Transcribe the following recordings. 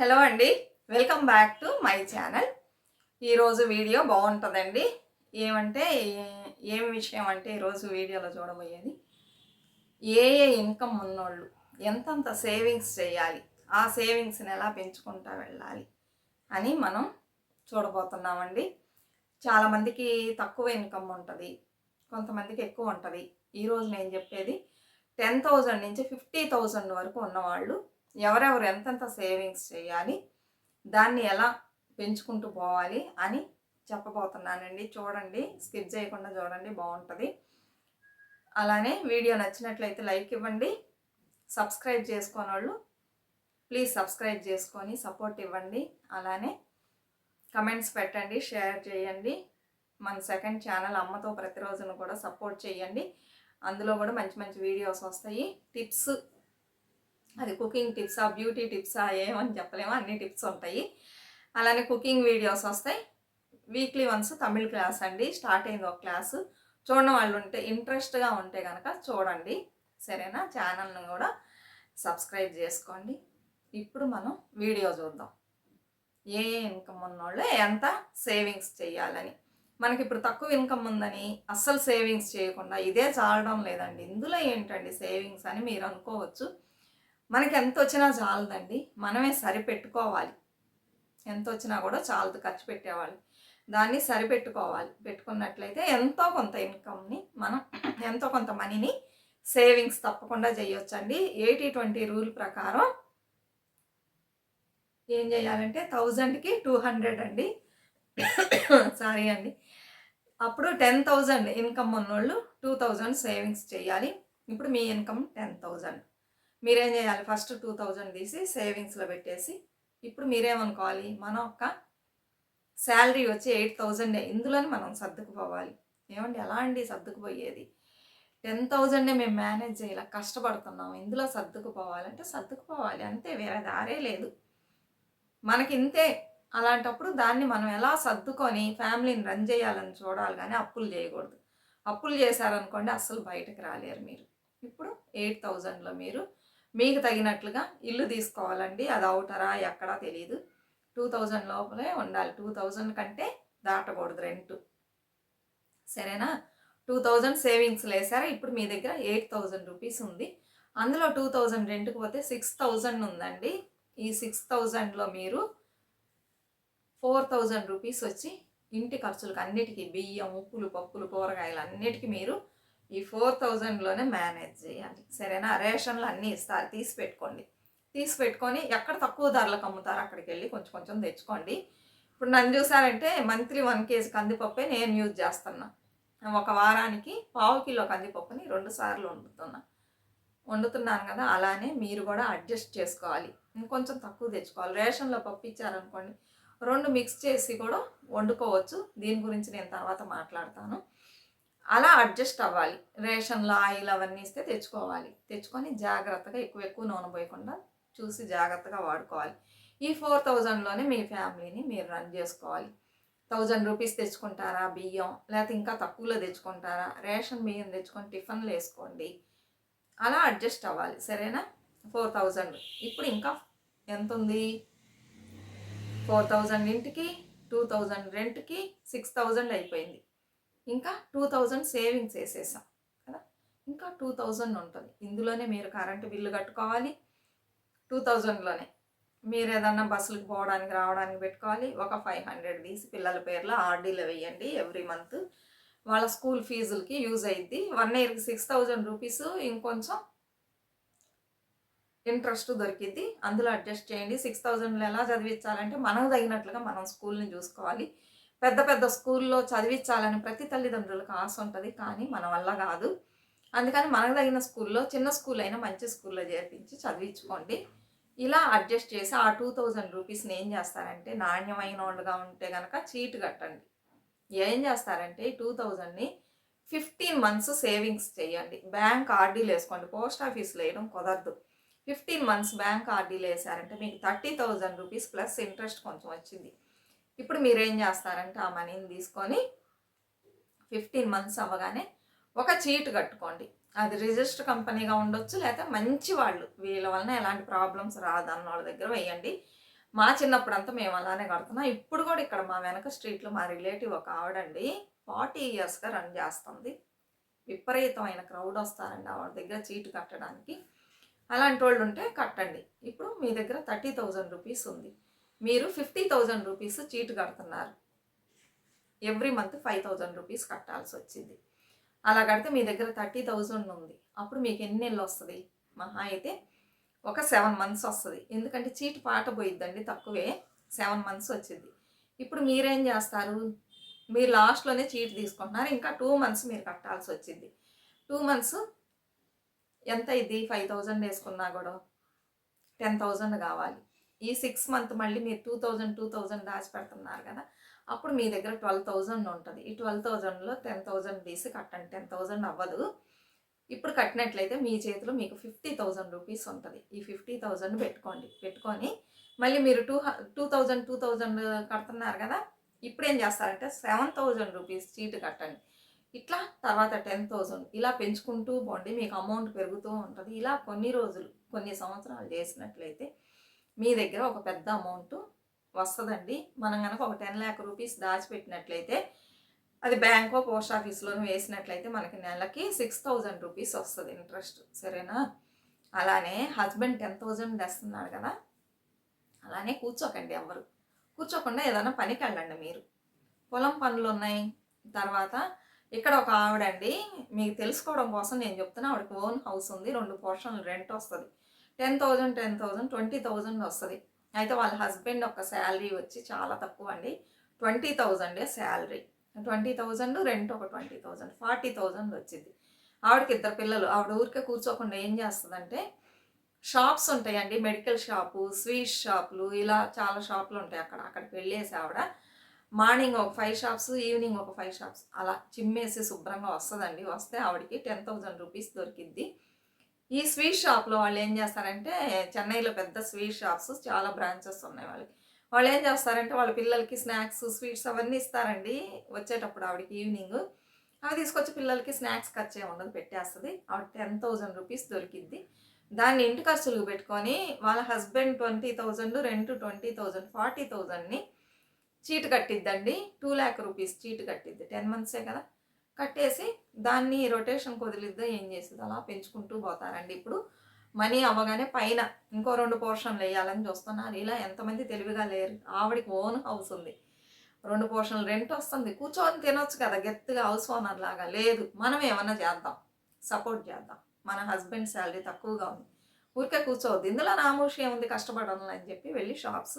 Hello అండి welcome back to my channel. ఈరోజు video బాగుంటుందండి. ఏమంటే ఏ- ఏం విషయం అంటే ఈరోజు వీడియోలో చూడబోయేది ఏ ఏ ఇన్కమ్ ఉన్నోళ్ళు ఎంతంత సేవింగ్స్ చేయాలి ఆ సేవింగ్స్ని ఎలా పెంచుకుంటా వెళ్ళాలి అని మనం చూడబోతున్నామండి. చాలామందికి తక్కువ ఇన్కమ్ ఉంటుంది కొంతమందికి ఎక్కువ ఉంటుంది. ఈరోజు నేను చెప్పేది టెన్ థౌజండ్ నుంచి ఫిఫ్టీ థౌజండ్ వరకు ఉన్నవాళ్ళు ఎవరెవరు ఎంతెంత సేవింగ్స్ చేయాలి దాన్ని ఎలా పెంచుకుంటూ పోవాలి అని చెప్పబోతున్నానండి. చూడండి స్కిప్ చేయకుండా చూడండి బాగుంటుంది. అలానే వీడియో నచ్చినట్లయితే లైక్ ఇవ్వండి సబ్స్క్రైబ్ చేసుకోని వాళ్ళు ప్లీజ్ సబ్స్క్రైబ్ చేసుకొని సపోర్ట్ ఇవ్వండి. అలానే కమెంట్స్ పెట్టండి షేర్ చేయండి మన సెకండ్ ఛానల్ అమ్మతో ప్రతిరోజును కూడా సపోర్ట్ చేయండి. అందులో కూడా మంచి మంచి వీడియోస్ వస్తాయి టిప్స్ అది కుకింగ్ టిప్సా బ్యూటీ టిప్సా ఏమని చెప్పలేము. అన్ని టిప్స్ ఉంటాయి. అలానే కుకింగ్ వీడియోస్ వస్తాయి. వీక్లీ వన్స్ తమిళ్ క్లాస్ అండి. స్టార్ట్ అయింది ఒక క్లాసు. చూడడం వాళ్ళు ఉంటే ఇంట్రెస్ట్గా ఉంటే కనుక చూడండి. సరేనా? ఛానల్ని కూడా సబ్స్క్రైబ్ చేసుకోండి. ఇప్పుడు మనం వీడియో చూద్దాం. ఏ ఏ ఇన్కమ్ ఉన్నోళ్ళు ఎంత సేవింగ్స్ చేయాలని. మనకి ఇప్పుడు తక్కువ ఇన్కమ్ ఉందని అస్సలు సేవింగ్స్ చేయకుండా ఇదే చాలడం లేదండి. ఇందులో ఏంటండి సేవింగ్స్ అని మీరు అనుకోవచ్చు. మనకి ఎంత వచ్చినా చాలదండి. మనమే సరిపెట్టుకోవాలి. ఎంత వచ్చినా కూడా చాలదు ఖర్చు పెట్టేవాళ్ళు. దాన్ని సరిపెట్టుకోవాలి. పెట్టుకున్నట్లయితే ఎంతో కొంత ఇన్కమ్ని మనం ఎంతో కొంత మనీని సేవింగ్స్ తప్పకుండా చేయొచ్చండి. ఎయిటీ ట్వంటీ రూల్ ప్రకారం ఏం చేయాలంటే థౌజండ్కి టూ హండ్రెడ్ అండి. సారీ అండి. అప్పుడు టెన్ థౌజండ్ ఇన్కమ్ ఉన్నోళ్ళు టూ థౌజండ్ సేవింగ్స్ చేయాలి. ఇప్పుడు మీ ఇన్కమ్ టెన్ థౌజండ్. మీరేం చేయాలి? ఫస్ట్ టూ థౌజండ్ తీసి సేవింగ్స్లో పెట్టేసి ఇప్పుడు మీరేమనుకోవాలి? మన ఒక్క శాలరీ వచ్చి ఎయిట్ థౌజండే. ఇందులోనే మనం సర్దుకుపోవాలి. ఏమండి? ఎలా అండి సర్దుకుపోయేది? టెన్ థౌజండే మేము మేనేజ్ చేయాలి? కష్టపడుతున్నాం. ఇందులో సర్దుకుపోవాలంటే సర్దుకుపోవాలి. అంతే. వేరే దారే లేదు. మనకి ఇంతే అలాంటప్పుడు దాన్ని మనం ఎలా సర్దుకొని ఫ్యామిలీని రన్ చేయాలని చూడాలి కానీ అప్పులు చేయకూడదు. అప్పులు చేశారనుకోండి అస్సలు బయటకు రాలేరు మీరు. ఇప్పుడు ఎయిట్ థౌజండ్లో మీరు మీకు తగినట్లుగా ఇల్లు తీసుకోవాలండి. అది అవుతారా ఎక్కడా తెలియదు టూ థౌజండ్ లోపలే ఉండాలి. టూ థౌజండ్ కంటే దాటకూడదు రెంట్. సరేనా? టూ థౌజండ్ సేవింగ్స్ లేసారా? ఇప్పుడు మీ దగ్గర ఎయిట్ థౌజండ్ రూపీస్ ఉంది. అందులో టూ థౌజండ్ రెంట్కి పోతే సిక్స్ థౌజండ్ ఉందండి. ఈ సిక్స్ థౌజండ్లో మీరు ఫోర్ థౌజండ్ రూపీస్ వచ్చి ఇంటి ఖర్చులకు అన్నిటికీ బియ్యం ఉప్పులు పప్పులు కూరగాయలు అన్నిటికీ మీరు ఈ ఫోర్ థౌజండ్లోనే మేనేజ్ చేయాలి. సరేనా? రేషన్లు అన్నీ ఇస్తారు. తీసి పెట్టుకోండి. తీసి పెట్టుకొని ఎక్కడ తక్కువ ధరలకు అమ్ముతారో అక్కడికి వెళ్ళి కొంచెం కొంచెం తెచ్చుకోండి. ఇప్పుడు నన్ను చూసారంటే మంత్లీ వన్ కేజీ కందిపప్పే నేను యూజ్ చేస్తున్నా. ఒక వారానికి పావు కిలో కందిపప్పుని రెండు సార్లు వండుతున్నా. వండుతున్నాను కదా అలానే మీరు కూడా అడ్జస్ట్ చేసుకోవాలి. ఇంకొంచెం తక్కువ తెచ్చుకోవాలి. రేషన్లో పప్పు ఇచ్చారనుకోండి రెండు మిక్స్ చేసి కూడా వండుకోవచ్చు. దీని గురించి నేను తర్వాత మాట్లాడతాను. అలా అడ్జస్ట్ అవ్వాలి. రేషన్లో ఆయిల్ అవన్నీ ఇస్తే తెచ్చుకోవాలి. తెచ్చుకొని జాగ్రత్తగా ఎక్కువ ఎక్కువ నూనె పోయకుండా చూసి జాగ్రత్తగా వాడుకోవాలి. ఈ ఫోర్ థౌజండ్లోనే మీ ఫ్యామిలీని మీరు రన్ చేసుకోవాలి. థౌజండ్ రూపీస్ తెచ్చుకుంటారా బియ్యం? లేకపోతే ఇంకా తక్కువలో తెచ్చుకుంటారా? రేషన్ బియ్యం తెచ్చుకొని టిఫిన్లు వేసుకోండి. అలా అడ్జస్ట్ అవ్వాలి. సరేనా? Four thousand. ఇప్పుడు ఇంకా ఎంత ఉంది? ఫోర్ థౌజండ్ ఇంటికి టూ థౌజండ్ రెంట్కి సిక్స్ థౌజండ్ అయిపోయింది. ఇంకా టూ థౌజండ్ సేవింగ్స్ వేసేసాం కదా? ఇంకా టూ థౌజండ్ ఉంటుంది. ఇందులోనే మీరు కరెంటు బిల్లు కట్టుకోవాలి. టూ థౌజండ్లోనే మీరు ఏదన్నా బస్సులకు పోవడానికి రావడానికి పెట్టుకోవాలి. ఒక ఫైవ్ హండ్రెడ్ తీసి పిల్లల పేర్లో ఆర్డీలో వేయండి ఎవ్రీ మంత్. వాళ్ళ స్కూల్ ఫీజులకి యూజ్ అయ్యిద్ది వన్ ఇయర్కి సిక్స్ థౌజండ్ రూపీస్ ఇంకొంచెం ఇంట్రెస్ట్ దొరికిద్ది. అందులో అడ్జస్ట్ చేయండి. సిక్స్ థౌజండ్లో ఎలా చదివించాలంటే మనకు తగినట్లుగా మనం స్కూల్ని చూసుకోవాలి. పెద్ద పెద్ద స్కూల్లో చదివించాలని ప్రతి తల్లిదండ్రులకు ఆశ ఉంటుంది కానీ మన వల్ల కాదు. అందుకని మనకు తగిన స్కూల్లో చిన్న స్కూల్ అయినా మంచి స్కూల్లో చేర్పించి చదివించుకోండి. ఇలా అడ్జస్ట్ చేసి ఆ టూ థౌజండ్ రూపీస్ని ఏం చేస్తారంటే నాణ్యమైన వాళ్ళుగా ఉంటే కనుక చీట్ కట్టండి. ఏం చేస్తారంటే టూ థౌజండ్ని ఫిఫ్టీన్ మంత్స్ సేవింగ్స్ చేయండి. బ్యాంక్ ఆర్డీలు వేసుకోండి. పోస్ట్ ఆఫీస్లో వేయడం కుదరదు. ఫిఫ్టీన్ మంత్స్ బ్యాంక్ ఆర్డీలు వేసారంటే మీకు thirty thousand rupees plus interest కొంచెం వచ్చింది. ఇప్పుడు మీరు ఏం చేస్తారంటే ఆ మనీని తీసుకొని ఫిఫ్టీన్ మంత్స్ అవ్వగానే ఒక చీట్ కట్టుకోండి. అది రిజిస్టర్ కంపెనీగా ఉండొచ్చు లేకపోతే మంచి వాళ్ళు వీళ్ళ వలన ఎలాంటి ప్రాబ్లమ్స్ రాదు అన్న వాళ్ళ దగ్గర వేయండి. మా చిన్నప్పుడు అంతా మేము అలానే కడుతున్నాం. ఇప్పుడు కూడా ఇక్కడ మా వెనక స్ట్రీట్లో మా రిలేటివ్ ఒక ఆవిడండి ఫార్టీ ఇయర్స్గా రన్ చేస్తుంది. విపరీతమైన క్రౌడ్ వస్తారండి ఆవిడ దగ్గర చీటు కట్టడానికి. అలాంటి వాళ్ళు ఉంటే కట్టండి. ఇప్పుడు మీ దగ్గర థర్టీ థౌజండ్ రూపీస్ ఉంది. మీరు ఫిఫ్టీ థౌజండ్ రూపీస్ చీటు కడుతున్నారు. Every month five thousand rupees కట్టాల్సి వచ్చింది. అలా కడితే మీ దగ్గర థర్టీ థౌజండ్ ఉంది. అప్పుడు మీకు ఎన్ని నెలలు వస్తుంది? మహా అయితే ఒక సెవెన్ మంత్స్ వస్తుంది. ఎందుకంటే చీటు పాట పోయిద్దండి తక్కువే. సెవెన్ మంత్స్ వచ్చింది. ఇప్పుడు మీరేం చేస్తారు? మీరు లాస్ట్లోనే చీట్ తీసుకుంటున్నారు. ఇంకా టూ మంత్స్ మీరు కట్టాల్సి వచ్చింది. టూ మంత్స్ ఎంత ఇది ఫైవ్ థౌజండ్ వేసుకున్నా కూడా టెన్ థౌజండ్ కావాలి. ఈ సిక్స్ మంత్ మళ్ళీ మీరు టూ థౌజండ్ టూ థౌజండ్ దాచిపెడుతున్నారు కదా అప్పుడు మీ దగ్గర ట్వెల్వ్ థౌజండ్ ఉంటుంది. ఈ ట్వెల్వ్ థౌజండ్లో టెన్ థౌజండ్ తీసి కట్టండి. టెన్ థౌజండ్ అవ్వదు. ఇప్పుడు కట్టినట్లయితే మీ చేతిలో మీకు ఫిఫ్టీ థౌజండ్ రూపీస్ ఉంటుంది. ఈ ఫిఫ్టీ థౌజండ్ పెట్టుకోండి. పెట్టుకొని మళ్ళీ మీరు two two thousand two thousand కడుతున్నారు కదా ఇప్పుడు ఏం చేస్తారంటే సెవెన్ థౌజండ్ రూపీస్ చీటు కట్టండి. ఇట్లా తర్వాత టెన్ థౌజండ్ ఇలా పెంచుకుంటూ పోండి. మీకు అమౌంట్ పెరుగుతూ ఉంటుంది. ఇలా కొన్ని రోజులు కొన్ని సంవత్సరాలు చేసినట్లయితే మీ దగ్గర ఒక పెద్ద అమౌంట్ వస్తుందండి. మనం కనుక ఒక టెన్ ల్యాక్ రూపీస్ దాచిపెట్టినట్లయితే అది బ్యాంకో పోస్ట్ ఆఫీస్లోనూ వేసినట్లయితే మనకి నెలకి సిక్స్ థౌజండ్ రూపీస్ వస్తుంది ఇంట్రెస్ట్. సరేనా? అలానే హస్బెండ్ టెన్ థౌజండ్ తెస్తున్నాడు కదా? అలానే కూర్చోకండి ఎవరు కూర్చోకుండా ఏదైనా పనికి వెళ్ళండి మీరు. పొలం పనులు ఉన్నాయి. తర్వాత ఇక్కడ ఒక ఆవిడండి మీకు తెలుసుకోవడం కోసం నేను చెప్తున్నా ఆవిడకి ఓన్ హౌస్ ఉంది రెండు పోర్షన్లు రెంట్ వస్తుంది. Ten thousand ten thousand twenty thousand వస్తుంది. అయితే వాళ్ళ హస్బెండ్ ఒక శాలరీ వచ్చి చాలా తక్కువ అండి. ట్వంటీ థౌజండే శాలరీ. ట్వంటీ థౌజండ్ రెంట్ ఒక ట్వంటీ థౌజండ్ ఫార్టీ థౌజండ్ వచ్చింది. ఆవిడకి ఇద్దరు పిల్లలు. ఆవిడ ఊరికే కూర్చోకుండా ఏం చేస్తుందంటే షాప్స్ ఉంటాయండి. మెడికల్ షాపు స్వీట్ షాపులు ఇలా చాలా షాపులు ఉంటాయి అక్కడ. అక్కడికి వెళ్ళేసి ఆవిడ మార్నింగ్ ఒక ఫైవ్ షాప్స్ ఈవినింగ్ ఒక ఫైవ్ షాప్స్ అలా చిమ్మేసి శుభ్రంగా వస్తుందండి. వస్తే ఆవిడకి టెన్ థౌజండ్ రూపీస్ దొరికిద్ది. ఈ స్వీట్ షాప్లో వాళ్ళు ఏం చేస్తారంటే చెన్నైలో పెద్ద స్వీట్ షాప్స్ చాలా బ్రాంచెస్ ఉన్నాయి వాళ్ళకి. వాళ్ళు ఏం చేస్తారంటే వాళ్ళ పిల్లలకి స్నాక్స్ స్వీట్స్ అవన్నీ ఇస్తారండి. వచ్చేటప్పుడు ఆవిడకి ఈవినింగ్. అవి తీసుకొచ్చి పిల్లలకి స్నాక్స్ ఖర్చు ఏమి ఉండదు పెట్టేస్తుంది. ఆవిడ టెన్ థౌజండ్ రూపీస్ దొరికిద్ది. దాన్ని ఇంటి ఖర్చులకు పెట్టుకొని వాళ్ళ husband twenty thousand rent twenty thousand forty థౌజండ్ని చీటు కట్టిద్దండి. టూ ల్యాక్ రూపీస్ చీటు కట్టిద్ది. టెన్ మంత్సే కదా. కట్టేసి దాన్ని రొటేషన్ కుదిలిద్దా ఏం చేస్తుంది అలా పెంచుకుంటూ పోతారండి. ఇప్పుడు మనీ అవ్వగానే పైన ఇంకో రెండు పోర్షన్లు వేయాలని చూస్తున్నారు. ఇలా ఎంతమంది తెలివిగా లేరు. ఆవిడకి ఓన్ హౌస్ ఉంది. రెండు పోర్షన్లు రెంట్ వస్తుంది. కూర్చొని తినొచ్చు కదా గట్టిగా హౌస్ ఓనర్ లాగా. లేదు మనం ఏమన్నా చేద్దాం. సపోర్ట్ చేద్దాం. మన హస్బెండ్ శాలరీ తక్కువగా ఉంది. ఊరికే కూర్చోవద్దు. ఇందులో నామూషి ఏముంది? కష్టపడను అని చెప్పి వెళ్ళి షాప్స్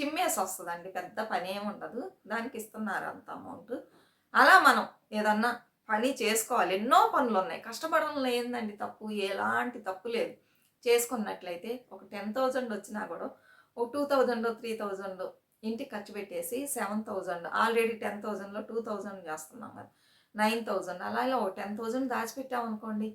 చిమ్మేసి వస్తుందండి. పెద్ద పని ఏమి ఉండదు. దానికి ఇస్తున్నారు అంత అమౌంట్ అలా మనం ఏదన్నా పని చేసుకోవాలి. ఎన్నో పనులు ఉన్నాయి కష్టపడంలో ఏందండి తప్పు? ఎలాంటి తప్పు లేదు. చేసుకున్నట్లయితే ఒక టెన్ థౌజండ్ వచ్చినా కూడా ఒక టూ థౌజండ్ త్రీ థౌజండ్ ఇంటికి ఖర్చు పెట్టేసి సెవెన్ థౌజండ్ ఆల్రెడీ టెన్ థౌజండ్లో టూ థౌజండ్ చేస్తున్నాం కదా. Nine thousand. అలాగే ఒక టెన్ థౌజండ్ దాచిపెట్టామనుకోండి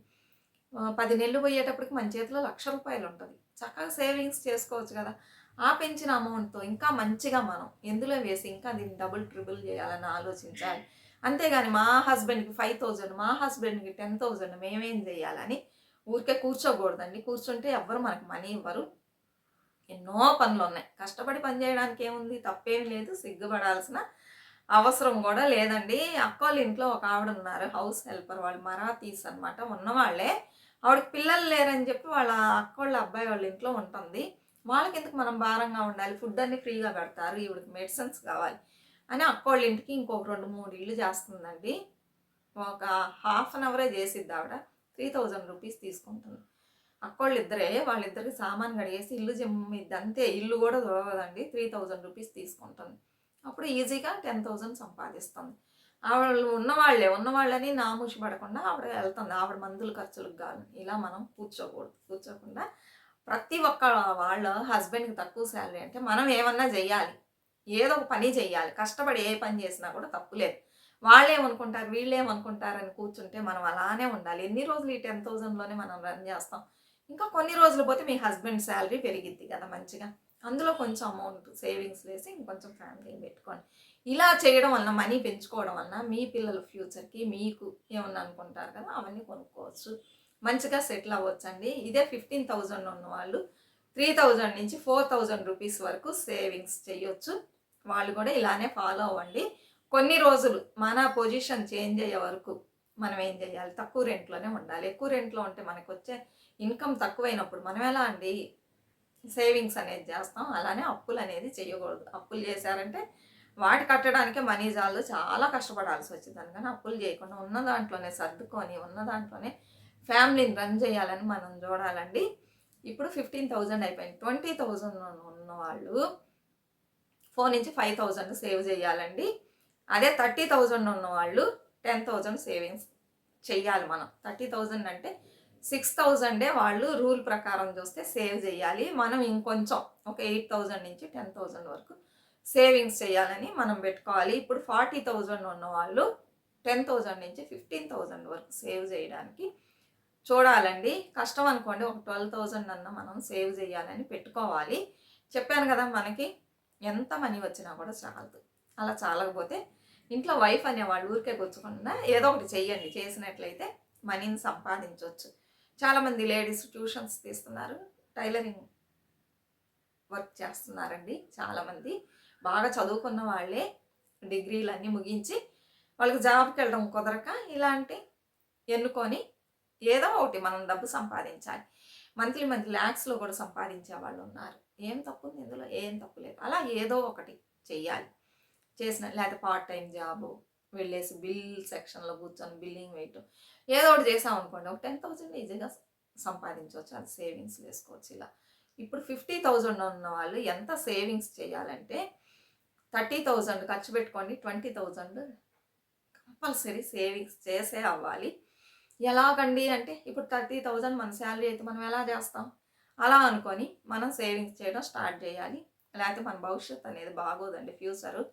పది నెలలు పోయేటప్పటికి మన చేతిలో లక్ష రూపాయలు ఉంటుంది. చక్కగా సేవింగ్స్ చేసుకోవచ్చు కదా. ఆ పెంచిన అమౌంట్తో ఇంకా మంచిగా మనం ఎందులో వేసి ఇంకా దీన్ని డబుల్ ట్రిబుల్ చేయాలని ఆలోచించాలి. అంతేగాని మా హస్బెండ్కి ఫైవ్ థౌజండ్ మా హస్బెండ్కి టెన్ థౌజండ్ మేమేం చేయాలని ఊరికే కూర్చోకూడదండి. కూర్చుంటే ఎవ్వరు మనకి మనీ ఇవ్వరు. ఎన్నో పనులు ఉన్నాయి. కష్టపడి పని చేయడానికి ఏముంది? తప్పేం లేదు. సిగ్గుపడాల్సిన అవసరం కూడా లేదండి. అక్క వాళ్ళ ఇంట్లో ఒక ఆవిడ ఉన్నారు హౌస్ హెల్పర్. వాళ్ళు మరాతీస్ అనమాట ఉన్నవాళ్ళే. ఆవిడకి పిల్లలు లేరని చెప్పి వాళ్ళ అక్క వాళ్ళ అబ్బాయి వాళ్ళ ఇంట్లో ఉంటుంది. వాళ్ళకి ఎందుకు మనం భారంగా ఉండాలి? ఫుడ్ అన్ని ఫ్రీగా పెడతారు. ఈవిడికి మెడిసిన్స్ కావాలి. అని అక్కోళ్ళ ఇంటికి ఇంకొక రెండు మూడు ఇల్లు చేస్తుందండి. ఒక హాఫ్ అన్ అవరే చేసిద్ది ఆవిడ. త్రీ థౌజండ్ రూపీస్ తీసుకుంటుంది. అక్కోళ్ళు ఇద్దరే వాళ్ళిద్దరికి సామాన్ కడిగేసి ఇల్లు జిమ్మిద్ది. అంతే ఇల్లు కూడా దొరకదండి త్రీ థౌజండ్ రూపీస్ తీసుకుంటుంది. అప్పుడు ఈజీగా టెన్ థౌజండ్ సంపాదిస్తుంది. ఆవిడ ఉన్నవాళ్ళే ఉన్నవాళ్ళని నామూషి పడకుండా ఆవిడ వెళ్తుంది. ఆవిడ మందుల ఖర్చులకు కాదు ఇలా మనం కూర్చోకూడదు. కూర్చోకుండా ప్రతి ఒక్క వాళ్ళ హస్బెండ్కి తక్కువ శాలరీ అంటే మనం ఏమన్నా చెయ్యాలి. ఏదో ఒక పని చేయాలి కష్టపడి ఏ పని చేసినా కూడా తప్పులేదు వాళ్ళేమనుకుంటారు వీళ్ళేమనుకుంటారు? అని కూర్చుంటే మనం అలానే ఉండాలి. ఎన్ని రోజులు ఈ టెన్ థౌజండ్లోనే మనం రన్ చేస్తాం? ఇంకా కొన్ని రోజులు పోతే మీ హస్బెండ్ శాలరీ పెరిగిద్ది కదా మంచిగా. అందులో కొంచెం అమౌంట్ సేవింగ్స్ వేసి ఇంకొంచెం ఫ్యామిలీని పెట్టుకోండి. ఇలా చేయడం వలన మనీ పెంచుకోవడం వలన మీ పిల్లల ఫ్యూచర్కి మీకు ఏమన్నా అనుకుంటారు కదా అవన్నీ కొనుక్కోవచ్చు. మంచిగా సెటిల్ అవ్వచ్చండి. ఇదే ఫిఫ్టీన్ థౌజండ్ ఉన్న వాళ్ళు త్రీ థౌజండ్ నుంచి ఫోర్ థౌజండ్ రూపీస్ వరకు సేవింగ్స్ చేయొచ్చు వాళ్ళు కూడా ఇలానే ఫాలో అవ్వండి. కొన్ని రోజులు మన పొజిషన్ చేంజ్ అయ్యే వరకు మనం ఏం చేయాలి? తక్కువ రెంట్లోనే ఉండాలి. ఎక్కువ రెంట్లో ఉంటే మనకు వచ్చే ఇన్కమ్ తక్కువైనప్పుడు మనం ఎలా అండి? సేవింగ్స్ అనేది చేస్తాం. అలానే అప్పులు అనేది చేయకూడదు. అప్పులు చేశారంటే వాటి కట్టడానికే మనీ జాలు చాలా కష్టపడాల్సి వచ్చింది. అందుకని అప్పులు చేయకుండా ఉన్న దాంట్లోనే సర్దుకొని ఉన్న దాంట్లోనే ఫ్యామిలీని రన్ చేయాలని మనం చూడాలండి. ఇప్పుడు ఫిఫ్టీన్ థౌజండ్ అయిపోయింది. ట్వంటీ థౌజండ్ ఉన్న వాళ్ళు ఫోర్ నుంచి ఫైవ్ థౌజండ్ సేవ్ చేయాలండి. అదే థర్టీ థౌజండ్ ఉన్న వాళ్ళు టెన్ థౌజండ్ సేవింగ్స్ చెయ్యాలి మనం. థర్టీ థౌజండ్ అంటే సిక్స్ థౌజండే వాళ్ళు రూల్ ప్రకారం చూస్తే సేవ్ చేయాలి. మనం ఇంకొంచెం ఒక ఎయిట్ థౌజండ్ నుంచి టెన్ థౌజండ్ వరకు సేవింగ్స్ చేయాలని మనం పెట్టుకోవాలి. ఇప్పుడు ఫార్టీ థౌజండ్ ఉన్న వాళ్ళు టెన్ థౌజండ్ నుంచి ఫిఫ్టీన్ థౌజండ్ వరకు సేవ్ చేయడానికి చూడాలండి. కష్టం అనుకోండి ఒక ట్వెల్వ్ థౌజండ్ అన్న మనం సేవ్ చేయాలని పెట్టుకోవాలి. చెప్పాను కదా మనకి ఎంత మనీ వచ్చినా కూడా చాలదు. అలా చాలకపోతే ఇంట్లో వైఫ్ అనేవాళ్ళు ఊరికే కూర్చోకుండా ఏదో ఒకటి చెయ్యండి. చేసినట్లయితే మనీని సంపాదించవచ్చు చాలామంది లేడీస్ ట్యూషన్స్ తీస్తున్నారు. టైలరింగ్ వర్క్ చేస్తున్నారండి చాలామంది. బాగా చదువుకున్న వాళ్ళే డిగ్రీలన్నీ ముగించి వాళ్ళకి జాబ్కి వెళ్ళడం కుదరక ఇలాంటి ఎన్నుకొని ఏదో ఒకటి మనం డబ్బు సంపాదించాలి. మంత్లీ మంత్లీ ల్యాక్స్లో కూడా సంపాదించే వాళ్ళు ఉన్నారు. ఏం తప్పు? ఉంది ఇందులో ఏం తప్పు లేదు. అలా ఏదో ఒకటి చెయ్యాలి. చేసిన లేకపోతే పార్ట్ టైం జాబు వెళ్ళేసి బిల్ సెక్షన్లో కూర్చొని బిల్లింగ్ వేయటం ఏదో ఒకటి చేసాం అనుకోండి. ఒక టెన్ థౌసండ్ ఈజీగా సంపాదించవచ్చు. అది సేవింగ్స్ వేసుకోవచ్చు ఇలా. ఇప్పుడు ఫిఫ్టీ థౌజండ్ ఉన్న వాళ్ళు ఎంత సేవింగ్స్ చేయాలంటే థర్టీ థౌజండ్ ఖర్చు పెట్టుకోండి. ట్వంటీ థౌజండ్ కంపల్సరీ సేవింగ్స్ చేసే అవ్వాలి. ఎలాగండి అంటే ఇప్పుడు థర్టీ థౌజండ్ మన శాలరీ అయితే మనం ఎలా చేస్తాం? అలా అనుకొని మనం సేవింగ్స్ చేయడం స్టార్ట్ చేయాలి. లేకపోతే మన భవిష్యత్తు అనేది బాగోదండి ఫ్యూచరు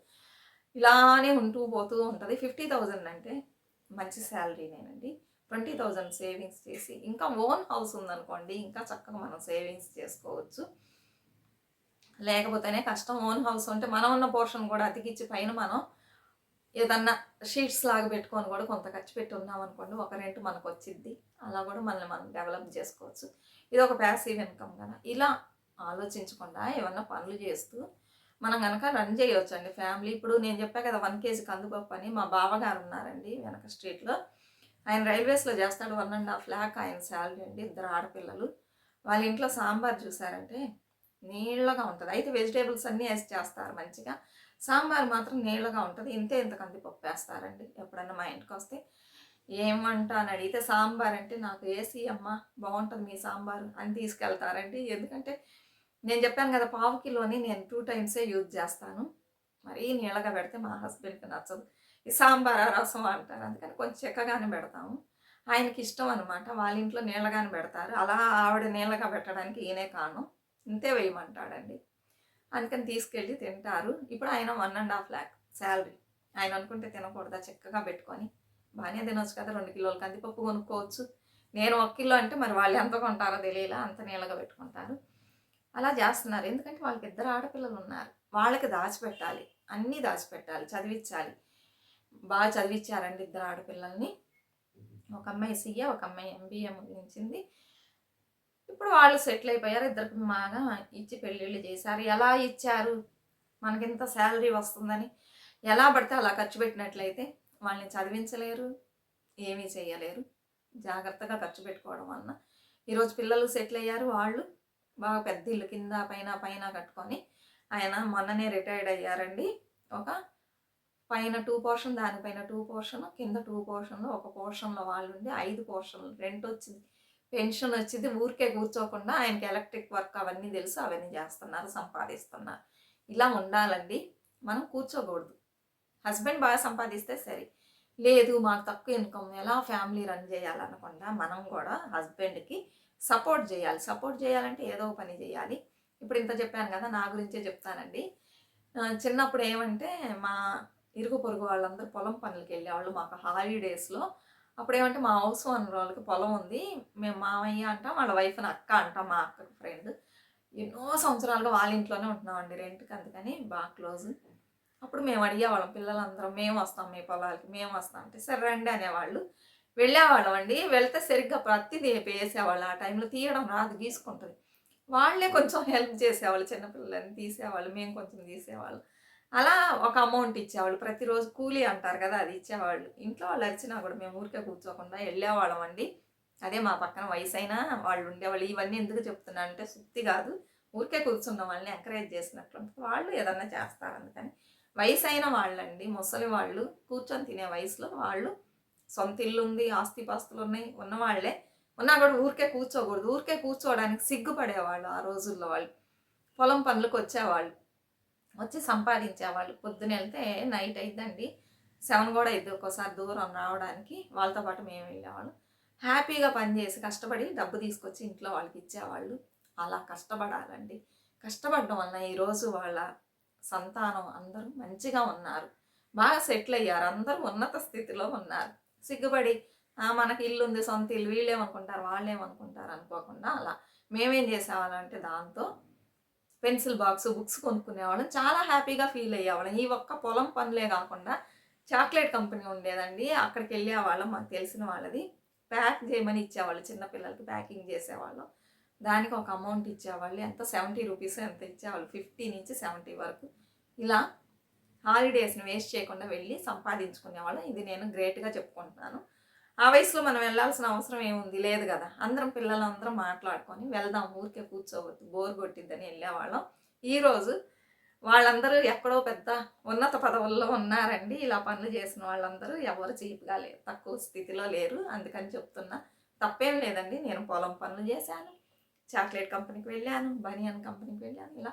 ఇలానే ఉంటూ పోతూ ఉంటుంది. ఫిఫ్టీ థౌజండ్ అంటే మంచి శాలరీనేనండి ట్వంటీ థౌజండ్ సేవింగ్స్ చేసి ఇంకా ఓన్ హౌస్ ఉందనుకోండి ఇంకా చక్కగా మనం సేవింగ్స్ చేసుకోవచ్చు. లేకపోతేనే కష్టం ఓన్ హౌస్ ఉంటే మనం ఉన్న పోర్షన్ కూడా అతికిచ్చి పైన మనం ఏదన్నా షీట్స్ లాగా పెట్టుకొని కూడా కొంత ఖర్చు పెట్టి ఉన్నాం అనుకోండి ఒక రెంట్ మనకు వచ్చింది అలా కూడా మనల్ని మనం డెవలప్ చేసుకోవచ్చు. ఇది ఒక ప్యాసివ్ ఇన్కమ్ కదా. ఇలా ఆలోచించకుండా ఏమన్నా పనులు చేస్తూ మనం కనుక రన్ చేయవచ్చు అండి ఫ్యామిలీ ఇప్పుడు నేను చెప్పా కదా వన్ కేజీ కందుపప్పు అని మా బావగారు ఉన్నారండి వెనక స్ట్రీట్లో ఆయన రైల్వేస్లో చేస్తాడు వన్ అండ్ హాఫ్ ల్యాక్ ఆయన శాలరీ అండి ఇద్దరు ఆడపిల్లలు. వాళ్ళ ఇంట్లో సాంబార్ చూసారంటే నీళ్ళగా ఉంటుంది. అయితే వెజిటేబుల్స్ అన్నీ వేసి చేస్తారు మంచిగా. సాంబార్ మాత్రం నీళ్ళగా ఉంటుంది. ఇంతే ఇంత కందిపప్పు వేస్తారండి. ఎప్పుడన్నా మా ఇంటికి వస్తే ఏమంటా అని అడిగితే సాంబార్ అంటే నాకు వేసి అమ్మ బాగుంటుంది మీ సాంబార్ అని తీసుకెళ్తారండి. ఎందుకంటే నేను చెప్పాను కదా పావు కిలోని నేను టూ టైమ్సే యూజ్ చేస్తాను. మరీ నీళ్ళగా పెడితే మా హస్బెండ్కి నచ్చదు. ఈ సాంబార్ రసం అంటారు. అందుకని కొంచెం చెక్కగానే పెడతాము. ఆయనకి ఇష్టం అనమాట వాళ్ళ ఇంట్లో నీళ్ళగానే పెడతారు. అలా ఆవిడ నీళ్ళగా పెట్టడానికి ఈయనే కాను ఇంతే వేయమంటాడండి. అందుకని తీసుకెళ్ళి తింటారు. ఇప్పుడు ఆయన one and half lakh salary ఆయన అనుకుంటే తినకూడదా? చక్కగా పెట్టుకొని. బాగానే తినొచ్చు కదా? రెండు కిలోల కందిపప్పు కొనుక్కోవచ్చు. నేను ఒక కిలో అంటే మరి వాళ్ళు ఎంత కొంటారో తెలియలా అంత నీళ్ళగా పెట్టుకుంటారు. అలా చేస్తున్నారు. ఎందుకంటే వాళ్ళకి ఇద్దరు ఆడపిల్లలు ఉన్నారు. వాళ్ళకి దాచిపెట్టాలి. అన్నీ దాచిపెట్టాలి. చదివించాలి బాగా చదివించారండి ఇద్దరు ఆడపిల్లల్ని. ఒక అమ్మాయి సీఏ ఒక అమ్మాయి ఎంబీఏ ముగించింది. ఇప్పుడు వాళ్ళు సెటిల్ అయిపోయారు ఇద్దరికి బాగా ఇచ్చి పెళ్ళిళ్ళు చేశారు. ఎలా ఇచ్చారు? మనకి ఇంత శాలరీ వస్తుందని ఎలా పడితే అలా ఖర్చు పెట్టినట్లయితే వాళ్ళని చదివించలేరు ఏమీ చేయలేరు. జాగ్రత్తగా ఖర్చు పెట్టుకోవడం వలన. ఈరోజు పిల్లలు సెటిల్ అయ్యారు వాళ్ళు బాగా పెద్ద ఇల్లు కింద పైన పైన కట్టుకొని ఆయన మొన్ననే రిటైర్డ్ అయ్యారండి. ఒక పైన టూ పోర్షన్ దానిపైన టూ పోర్షన్ కింద టూ పోర్షన్లు ఒక పోర్షన్లో వాళ్ళు ఉండి ఐదు పోర్షన్లు రెంట్ వచ్చింది. పెన్షన్ వచ్చింది ఊరికే కూర్చోకుండా ఆయనకి ఎలక్ట్రిక్ వర్క్ అవన్నీ తెలుసు అవన్నీ చేస్తున్నారు సంపాదిస్తున్నారు. ఇలా ఉండాలండి. మనం కూర్చోకూడదు. హస్బెండ్ బాగా సంపాదిస్తే సరే. లేదు మాకు తక్కువ ఇన్కమ్ ఎలా ఫ్యామిలీ రన్ చేయాలనకుండా మనం కూడా హస్బెండ్కి సపోర్ట్ చేయాలి. సపోర్ట్ చేయాలంటే ఏదో పని చేయాలి. ఇప్పుడు ఇంత చెప్పాను కదా నా గురించే చెప్తానండి. చిన్నప్పుడు ఏమంటే మా ఇరుగు పొరుగు వాళ్ళందరూ పొలం పనులకి వెళ్ళేవాళ్ళు మాకు హాలిడేస్లో అప్పుడు ఏమంటే మా హౌస్ ఓనర్ వాళ్ళకి పొలం ఉంది. మేము మామయ్య అంటాం వాళ్ళ వైఫ్ని అక్క అంటాం మా అక్కకి ఫ్రెండ్. ఎన్నో సంవత్సరాలుగా వాళ్ళ ఇంట్లోనే ఉంటున్నామండి రెంట్కి అందుకని బాగా క్లోజ్. అప్పుడు మేము అడిగేవాళ్ళం పిల్లలందరం మేము వస్తాం మీ పొలాలకి మేము వస్తాం అంటే సరే రండి అనేవాళ్ళు. వెళ్ళేవాళ్ళం అండి. వెళ్తే సరిగ్గా ప్రతిదీ వేసేవాళ్ళు. ఆ టైంలో తీయడం రాదు గీసుకుంటుంది. వాళ్ళే కొంచెం హెల్ప్ చేసేవాళ్ళు చిన్నపిల్లలని తీసేవాళ్ళు మేము కొంచెం తీసేవాళ్ళు. అలా ఒక అమౌంట్ ఇచ్చేవాళ్ళు. ప్రతిరోజు కూలీ అంటారు కదా అది ఇచ్చేవాళ్ళు. ఇంట్లో వాళ్ళు వచ్చినా కూడా మేము ఊరికే కూర్చోకుండా వెళ్ళేవాళ్ళం అండి. అదే మా పక్కన వయసు అయినా వాళ్ళు ఉండేవాళ్ళు. ఇవన్నీ ఎందుకు చెప్తున్నా అంటే సుత్తి కాదు. ఊరికే కూర్చున్న వాళ్ళని ఎంకరేజ్ చేసినట్లు వాళ్ళు ఏదన్నా చేస్తారు అందుకని. వయసు అయిన వాళ్ళండి ముసలి వాళ్ళు కూర్చొని తినే వయసులో వాళ్ళు సొంత ఇల్లు ఉంది ఆస్తిపాస్తులు ఉన్నాయి ఉన్నవాళ్ళే ఉన్నా కూడా ఊరికే కూర్చోకూడదు. ఊరికే కూర్చోవడానికి సిగ్గుపడేవాళ్ళు ఆ రోజుల్లో వాళ్ళు. పొలం పనులకు వచ్చేవాళ్ళు. వచ్చి సంపాదించేవాళ్ళు. పొద్దున వెళ్తే నైట్ అయిద్దండి. సెవెన్ కూడా అయింది ఒక్కోసారి దూరం రావడానికి. వాళ్ళతో పాటు మేము వెళ్ళేవాళ్ళం. హ్యాపీగా పనిచేసి కష్టపడి డబ్బు తీసుకొచ్చి ఇంట్లో వాళ్ళకి ఇచ్చేవాళ్ళు. అలా కష్టపడాలండి. కష్టపడడం వలన ఈరోజు వాళ్ళ సంతానం అందరూ మంచిగా ఉన్నారు. బాగా సెటిల్ అయ్యారు. అందరూ ఉన్నత స్థితిలో ఉన్నారు. సిగ్గుపడి మనకి ఇల్లు ఉంది సొంత ఇల్లు వీళ్ళేమనుకుంటారు వాళ్ళేమనుకుంటారు అనుకోకుండా అలా మేమేం చేసేవాళ్ళంటే దాంతో పెన్సిల్ బాక్స్ బుక్స్ కొనుక్కునేవాళ్ళం. చాలా హ్యాపీగా ఫీల్ అయ్యేవాళ్ళం. ఈ ఒక్క పొలం పనులే కాకుండా చాక్లెట్ కంపెనీ ఉండేదండి. అక్కడికి వెళ్ళేవాళ్ళం మాకు తెలిసిన వాళ్ళది. ప్యాక్ చేయమని ఇచ్చేవాళ్ళు చిన్నపిల్లలకి ప్యాకింగ్ చేసేవాళ్ళం. దానికి ఒక అమౌంట్ ఇచ్చేవాళ్ళు. ఎంత? సెవెంటీ రూపీస్ ఎంత ఇచ్చేవాళ్ళు? ఫిఫ్టీ నుంచి సెవెంటీ వరకు. ఇలా హాలిడేస్ని వేస్ట్ చేయకుండా వెళ్ళి సంపాదించుకునేవాళ్ళం. ఇది నేను గ్రేట్గా చెప్పుకుంటున్నాను. ఆ వయసులో మనం వెళ్ళాల్సిన అవసరం ఏముంది? లేదు కదా. అందరం పిల్లలందరం మాట్లాడుకొని వెళ్దాం ఊరికే కూర్చోవద్దు బోర్ కొట్టిద్దని వెళ్ళేవాళ్ళం. ఈరోజు వాళ్ళందరూ ఎక్కడో పెద్ద ఉన్నత పదవుల్లో ఉన్నారండి. ఇలా పనులు చేసిన వాళ్ళందరూ ఎవరు చీప్గా లేరు తక్కువ స్థితిలో లేరు. అందుకని చెప్తున్నా తప్పేం లేదండి. నేను పొలం పనులు చేశాను చాక్లెట్ కంపెనీకి వెళ్ళాను బనియన్ కంపెనీకి వెళ్ళాను ఇలా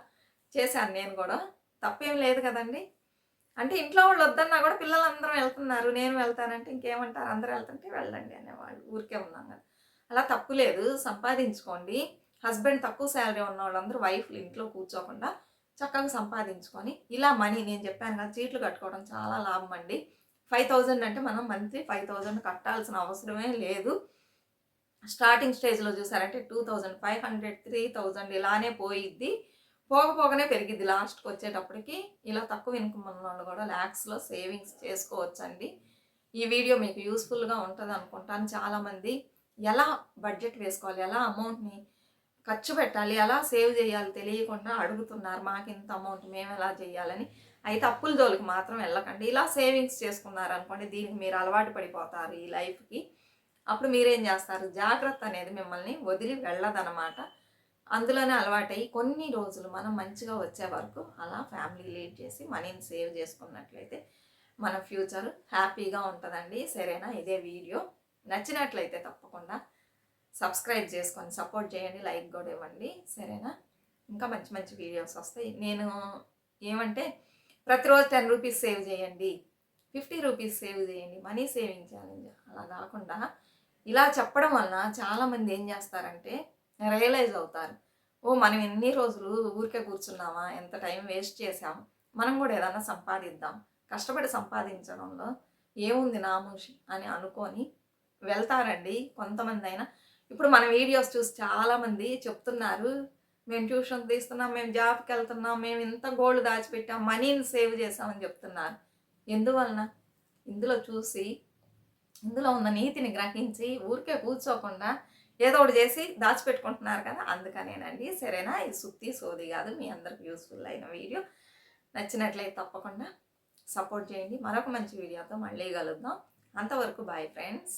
చేశాను నేను కూడా. తప్పేం లేదు కదండి. అంటే ఇంట్లో వాళ్ళు వద్దన్నా కూడా పిల్లలందరూ వెళ్తున్నారు నేను వెళ్తానంటే ఇంకేమంటారు? అందరూ వెళ్తుంటే వెళ్ళండి అనేవాళ్ళు. ఊరికే ఉన్నాం కదా. అలా తప్పు లేదు. సంపాదించుకోండి. హస్బెండ్ తక్కువ శాలరీ ఉన్న వాళ్ళందరూ వైఫ్లు ఇంట్లో కూర్చోకుండా చక్కగా సంపాదించుకొని ఇలా మనీ నేను చెప్పాను కదా చీట్లు కట్టుకోవడం చాలా లాభం అండి. ఫైవ్ థౌజండ్ అంటే మనం మంత్లీ ఫైవ్ థౌజండ్ కట్టాల్సిన అవసరమే లేదు. స్టార్టింగ్ స్టేజ్లో చూసారంటే two thousand five hundred three thousand ఇలానే పోయిద్ది. పోగ పోగనే పెరిగిద్ది. లాస్ట్కి వచ్చేటప్పటికి ఇలా తక్కువ ఇన్కమ్ ఉన్న వాళ్ళు కూడా ల్యాక్స్లో సేవింగ్స్ చేసుకోవచ్చండి. ఈ వీడియో మీకు యూస్ఫుల్గా ఉంటుంది అనుకుంటాను. చాలామంది ఎలా బడ్జెట్ వేసుకోవాలి ఎలా అమౌంట్ని ఖర్చు పెట్టాలి ఎలా సేవ్ చేయాలి తెలియకుండా అడుగుతున్నారు. మాకు ఇంత అమౌంట్ మేము ఎలా చేయాలని. అయితే అప్పుల జోలికి మాత్రం వెళ్ళకండి. ఇలా సేవింగ్స్ చేసుకున్నారు అనుకోండి దీనికి మీరు అలవాటు పడిపోతారు ఈ లైఫ్కి. అప్పుడు మీరేం చేస్తారు? జాగ్రత్త అనేది మిమ్మల్ని వదిలి వెళ్ళదనమాట. అందులోనే అలవాటయ్యి కొన్ని రోజులు మనం మంచిగా వచ్చే వరకు అలా ఫ్యామిలీ లీడ్ చేసి మనీని సేవ్ చేసుకున్నట్లయితే మన ఫ్యూచర్ హ్యాపీగా ఉంటుందండి. సరేనా? ఇదే వీడియో. నచ్చినట్లయితే తప్పకుండా సబ్స్క్రైబ్ చేసుకొని సపోర్ట్ చేయండి లైక్ కూడా ఇవ్వండి. సరేనా? ఇంకా మంచి మంచి వీడియోస్ వస్తాయి. నేను ఏమంటే ప్రతిరోజు టెన్ రూపీస్ సేవ్ చేయండి ఫిఫ్టీ రూపీస్ సేవ్ చేయండి మనీ సేవింగ్ ఛాలెంజ్ అలా కాకుండా ఇలా చెప్పడం వలన చాలామంది ఏం చేస్తారంటే రియలైజ్ అవుతారు. ఓ మనం ఎన్ని రోజులు ఊరికే కూర్చున్నామా? ఎంత టైం వేస్ట్ చేసాం మనం కూడా ఏదైనా సంపాదిద్దాం. కష్టపడి సంపాదించడంలో ఏముంది నామూషి అని అనుకొని వెళ్తారండి కొంతమంది అయినా ఇప్పుడు మన వీడియోస్ చూసి చాలామంది చెప్తున్నారు మేము ట్యూషన్ తీస్తున్నాం మేము జాబ్కి వెళ్తున్నాం మేము ఇంత గోల్డ్ దాచిపెట్టాం మనీని సేవ్ చేసామని చెప్తున్నారు. ఎందువలన? ఇందులో చూసి ఇందులో ఉన్న నీతిని గ్రహించి ఊరికే కూర్చోకుండా ఏదో ఒకటి చేసి దాచిపెట్టుకుంటున్నారు కదా అందుకనేనండి. సరేనా? ఇది సుత్తి సోది కాదు మీ అందరికి యూస్ఫుల్ అయిన వీడియో నచ్చినట్లయితే తప్పకుండా సపోర్ట్ చేయండి. మరొక మంచి వీడియోతో మళ్ళీ కలుద్దాం. అంతవరకు బాయ్ ఫ్రెండ్స్